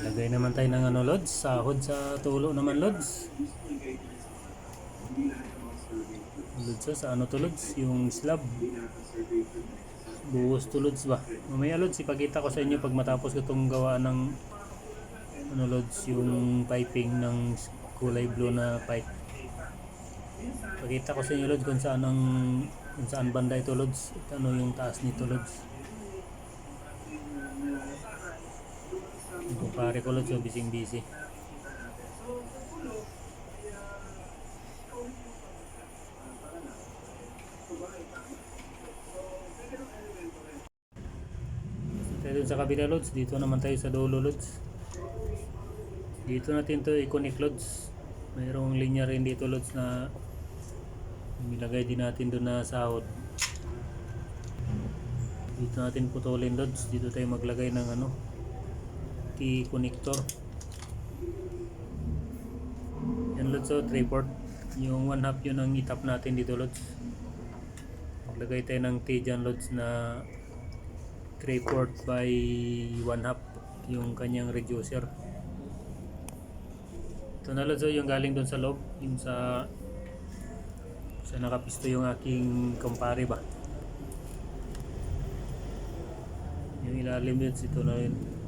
Lagay naman tayo ng ano, Lods. Sahod sa tulo naman, Lods. Lods sa, sa ano to, Lods? Yung slab. Buhos to, Lods ba? Mamaya, Lods, ipakita ko sa inyo pag matapos ko itong gawa ng ano, Lods, yung piping ng kulay blue na pipe. Pakita ko sa inyo, Lods, kung saan ang kung saan banda ito, Lods. Ano yung taas nito, Lods. Yung pare ko, Lods, yung busy-busy. Tayo dun sa kabila, Lods. Dito naman tayo sa dulo, Lods. Dito natin to i-connect, Lods. Mayroong linya rin dito, Lods, na nilagay din natin doon na sahod. Dito natin putulin, Lods. Dito tayo maglagay ng ano, key connector. Yan, Lods, oh, 3 port. Yung 1 half yun ang itap natin dito, Lods. Maglagay tayo ng T dyan, Lods, na 3 port by 1 half yung kanyang reducer. Ito na Lods, oh, yung galing doon sa loob, yung sa sa nakapisto yung aking kumpare ba. Yung ilalim yun, ito na yun.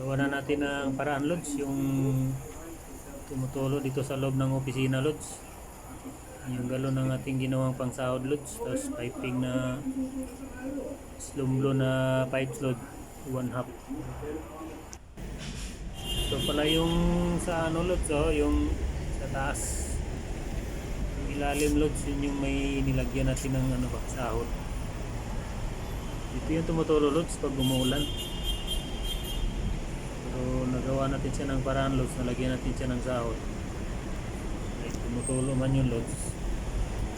Gawa na natin ang paraan lods, yung tumutulo dito sa loob ng opisina lods. Yung galon ng ating ginawang pangsahod lods, tapos piping na slumblo na pipes load, one half. Ito pala yung sa ano lods, oh, yung sa taas. Ilalim lods, yun yung may nilagyan natin ng ano ba, sahod. Ito yung tumutulo lods pag umuulan. Pero nagawa natin siya ng paraan loads, nalagyan natin siya ng sahod. Tumutulo man yung loads.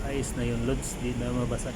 Ayos na yung loads, di na mabasa.